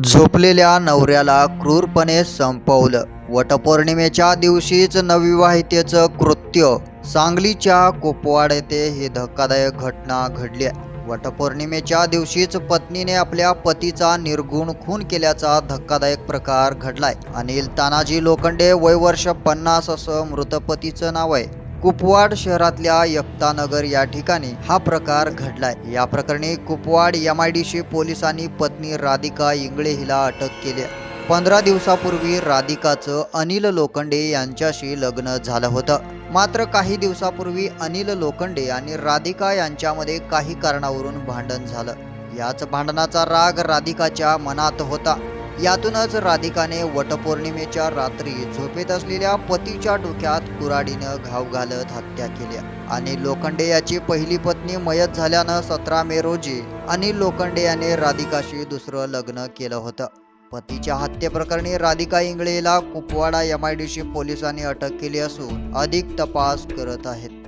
झोपलेल्या नवऱ्याला क्रूरपणे संपवलं. वटपौर्णिमेच्या दिवशीच नवविवाहितेचं कृत्य. सांगलीच्या कोपवाड येथे ही धक्कादायक घटना घडली आहे. वटपौर्णिमेच्या दिवशीच पत्नीने आपल्या पतीचा निर्गुण खून केल्याचा धक्कादायक प्रकार घडलाय. अनिल तानाजी लोखंडे वय वर्ष पन्नास असं मृत पतीचं नाव आहे. कुपवाड शहरातल्या यक्तानगर या ठिकाणी हा प्रकार घडलाय. या प्रकरणी Kupwad M I D C पोलिसांनी पत्नी राधिका इंगळे हिला अटक केली पंधरा दिवसापूर्वी राधिकाचं अनिल लोखंडे यांच्याशी लग्न झालं होतं. मात्र काही दिवसापूर्वी अनिल लोखंडे आणि राधिका यांच्यामध्ये काही कारणावरून भांडण झालं. याच भांडणाचा राग राधिकाच्या मनात होता. यातूनच राधिकाने वटपौर्णिमेच्या रात्री झोपेत असलेल्या पतीच्या डोक्यात कुराडीनं घाव घालत हत्या केल्या आणि लोखंडे याची पहिली पत्नी मयत झाल्यानं सतरा मे रोजी अनिल लोखंडे याने राधिकाशी दुसरं लग्न केलं होतं. पतीच्या हत्येप्रकरणी राधिका इंगळेला Kupwara M I D C पोलिसांनी अटक केली असून अधिक तपास करत आहेत.